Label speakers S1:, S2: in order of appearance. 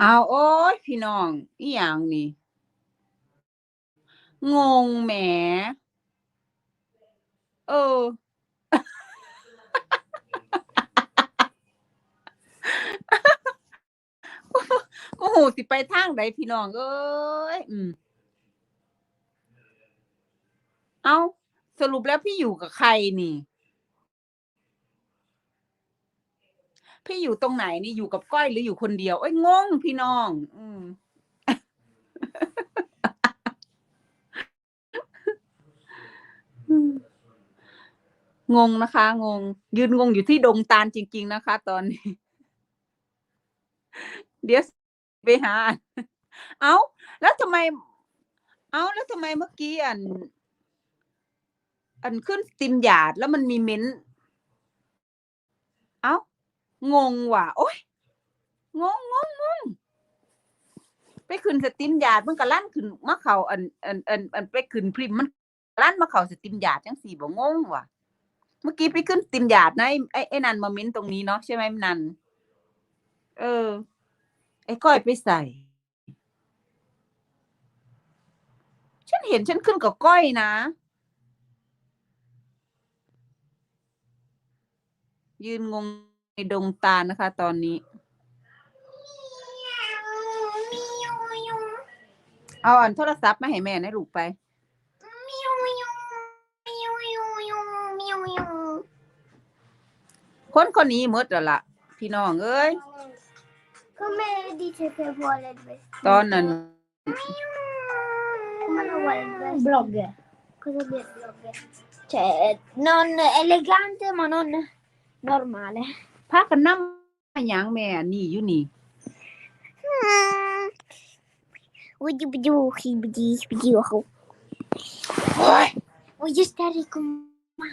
S1: เอาโอ้ยพี่น้องอีหยังนี่ งงแหม เออ โอ้โหสิไปทางใดพี่น้องเอ้ยอืม เอาสรุปแล้วพี่อยู่กับใครนี่ พี่อยู่ตรงไหนนี่อยู่กับก้อยหรืออยู่คนเดียวเอ้ยงงพี่น้อง อืมงงนะคะ งง ยืนงงอยู่ที่ดงตาลจริง ๆ นะคะ ตอนนี้ เดี๋ยวไปหา เอาแล้วทำไม เอาแล้วทำไมเมื่อกี้อัน อันขึ้นติมหยาดแล้วมันมีเม้น เอ้า งงว่ะ โอ้ยงงงงงงไปขึ้นสติมหยาดมันก็ลั่นขึ้นมะเขาอันอันอันอันไปขึ้นพริมมันลั่นมะเขาสติมหยาดจังสี่บ่งงว่ะ เมื่อกี้ไปขึ้นสติมหยาดนะไอ้ไอ้ไอ้นันมาเม้นตรงนี้เนาะใช่ไหมนันเออ ไอ้ก้อยไปใส่ ฉันเห็นฉันขึ้นกับก้อยนะยืนงง ดงตาลนะคะ ตอนนี้ เอาอันโทรศัพท์มาให้แม่นะลูกไป คนคนนี้หมดแล้วล่ะ พี่น้องเอ้ย
S2: Come dice che vuole il vestito?
S1: ตอนนั้น
S2: Come lo vuole il vestito? Blog. Cosa vuol dire blog? Cioè, non elegante ma non normale.
S1: พักันนำหยังแม่นี่อยู่นี่
S2: วิจิบดูคิบดีวิจิวเขาโอ
S1: ้ย
S2: วิจิสตาริกุมา